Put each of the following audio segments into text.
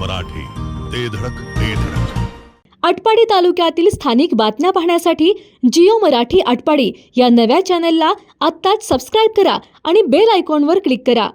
मराठी. ते धडक ते धडक. आटपाडी तालुक्यातील स्थानिक बातम्या पाहण्यासाठी जिओ मराठी आटपाडी या नव्या चॅनलला आत्ताच सबस्क्राईब करा आणि बेल आयकॉनवर क्लिक करा.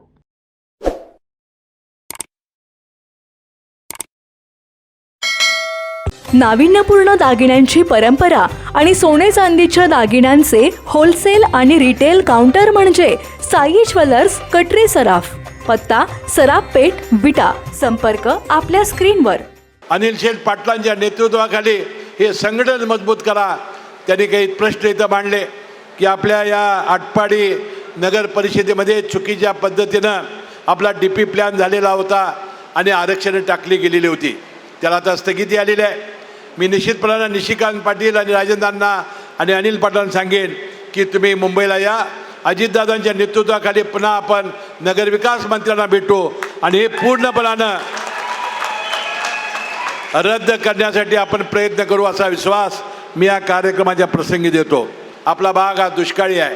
नाविन्यपूर्ण दागिन्यांची परंपरा आणि सोने चांदीच्या दागिन्यांचे होलसेल आणि रिटेल काउंटर म्हणजे साई ज्वेलर्स कटरे सराफ. पत्ता सराफ विटा. संपर्क आपल्या स्क्रीनवर. अनिल शेठ पाटलांच्या नेतृत्वाखाली हे संघटन मजबूत करा. त्यांनी काही प्रश्न इथं मांडले की आपल्या या आटपाडी नगर परिषदेमध्ये चुकीच्या पद्धतीनं आपला डी पी प्लॅन झालेला होता आणि आरक्षणं टाकली गेलेली होती. त्याला आता स्थगिती आलेली आहे. मी निश्चितपणानं निशिकांत पाटील आणि राजेंद्रांना आणि अनिल पाटलांना सांगेन की तुम्ही मुंबईला या. अजितदादांच्या नेतृत्वाखाली पुन्हा आपण नगरविकास मंत्र्यांना भेटू आणि हे पूर्णपणानं रद्द करण्यासाठी आपण प्रयत्न करू असा विश्वास मी या कार्यक्रमाच्या प्रसंगी देतो. आपला भाग हा दुष्काळी आहे.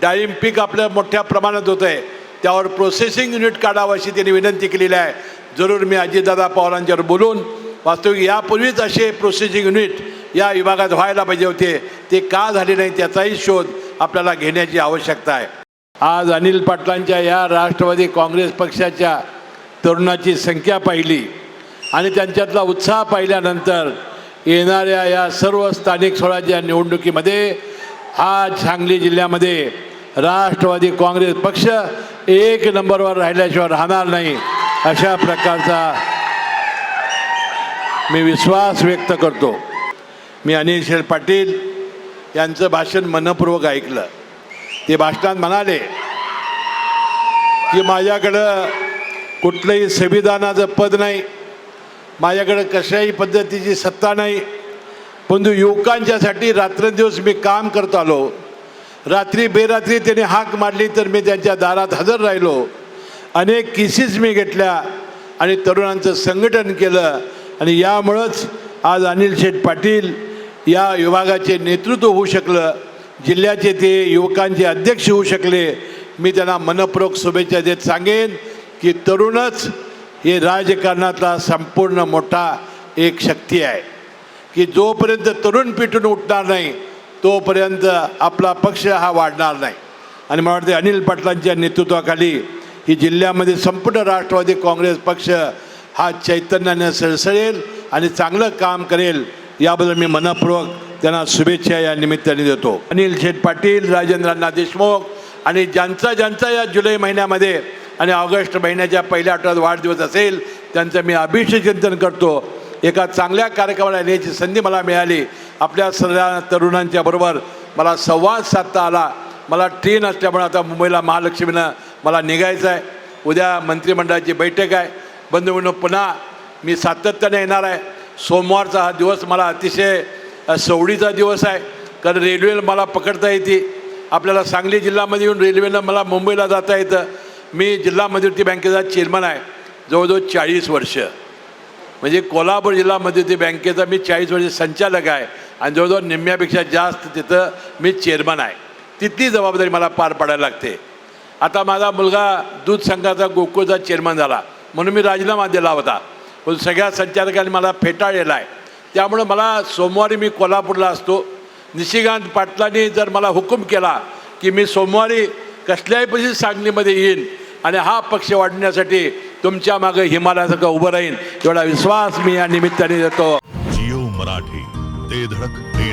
डाळिंब पीक आपलं मोठ्या प्रमाणात होतं आहे त्यावर प्रोसेसिंग युनिट काढावं अशी त्यांनी विनंती केलेली आहे. जरूर मी अजितदादा पवारांच्यावर बोलून वास्तविक यापूर्वीच असे प्रोसेसिंग युनिट या विभागात व्हायला पाहिजे होते. ते का झाले नाही त्याचाही शोध आपल्याला घेण्याची आवश्यकता आहे. आज अनिल पाटलांच्या या राष्ट्रवादी काँग्रेस पक्षाच्या तरुणाची संख्या पाहिली आणि त्यांच्यातला उत्साह पाहिल्यानंतर येणाऱ्या या सर्व स्थानिक स्वराज्य निवडणुकीमध्ये हा सांगली जिल्ह्यामध्ये राष्ट्रवादी काँग्रेस पक्ष एक नंबरवर राहिल्याशिवाय राहणार नाही अशा प्रकारचा मी विश्वास व्यक्त करतो. मी अनिल शेठ पाटील यांचं भाषण मनपूर्वक ऐकलं. ते भाषणात म्हणाले की माझ्याकडं कुठलंही संविधानाचं पद नाही. माझ्याकडं कशाही पद्धतीची सत्ता नाही. परंतु युवकांच्यासाठी रात्रंदिवस मी काम करत आलो. रात्री बेरात्री त्याने हाक मारली तर मी त्यांच्या दारात हजर राहिलो. अनेक केसेस मी घेतल्या आणि तरुणांचं संघटन केलं आणि यामुळंच आज अनिल शेठ पाटील या विभागाचे नेतृत्व होऊ शकलं. जिल्ह्याचे ते युवकांचे अध्यक्ष होऊ शकले मी त्यांना मनपूर्वक शुभेच्छा देत सांगेन की तरुणच हे राजकारणातला संपूर्ण मोठा एक शक्ती आहे. की जोपर्यंत तरुण पिटून उठणार नाही तोपर्यंत आपला पक्ष हा वाढणार नाही. आणि मला वाटते अनिल पाटलांच्या नेतृत्वाखाली ही जिल्ह्यामध्ये संपूर्ण राष्ट्रवादी काँग्रेस पक्ष हा चैतन्याने सळसळेल आणि चांगलं काम करेल याबद्दल मी मनपूर्वक त्यांना शुभेच्छा या निमित्ताने देतो. अनिल शेठ पाटील राजेंद्रांना देशमुख आणि ज्यांचा ज्यांचा या जुलै महिन्यामध्ये आणि ऑगस्ट महिन्याच्या पहिल्या आठवड्यात वाढदिवस असेल त्यांचं मी अभिषेचिंतन करतो. एका चांगल्या कार्यक्रमाला येण्याची संधी मला मिळाली. आपल्या सगळ्या तरुणांच्या बरोबर मला संवाद साधता आला. मला ट्रेन असल्यामुळे आता मुंबईला महालक्ष्मीनं मला निघायचं आहे. उद्या मंत्रिमंडळाची बैठक आहे. बंधू पुन्हा मी सातत्याने येणार आहे. सोमवारचा हा दिवस मला अतिशय सवडीचा दिवस आहे. कारण रेल्वेला मला पकडता येते. आपल्याला सांगली जिल्ह्यामध्ये येऊन रेल्वेनं मला मुंबईला जाता येतं. मी जिल्हा मध्यवर्ती बँकेचा चेअरमन आहे. जवळजवळ चाळीस वर्ष. म्हणजे कोल्हापूर जिल्हा मध्यवर्ती बँकेचा मी चाळीस वर्ष संचालक आहे. आणि जवळजवळ निम्म्यापेक्षा जास्त तिथं मी चेअरमन आहे. तिथली जबाबदारी मला पार पाडायला लागते. आता माझा मुलगा दूध संघाचा गोकुळचा चेअरमन झाला. म्हणून मी राजीनामा दिला होता. पण सगळ्या संचालकांनी मला फेटाळलेला आहे. त्यामुळं मला सोमवारी मी कोल्हापूरला असतो. निशिकांत पाटलांनी जर मला हुकूम केला की मी सोमवारी कसल्याही पैसे सांगलीमध्ये येईन आणि हा पक्ष वाढण्यासाठी तुमच्या मागे हिमालयासारखं उभं राहीन एवढा विश्वास मी या निमित्ताने देतो. जिओ मराठी ते धडक ते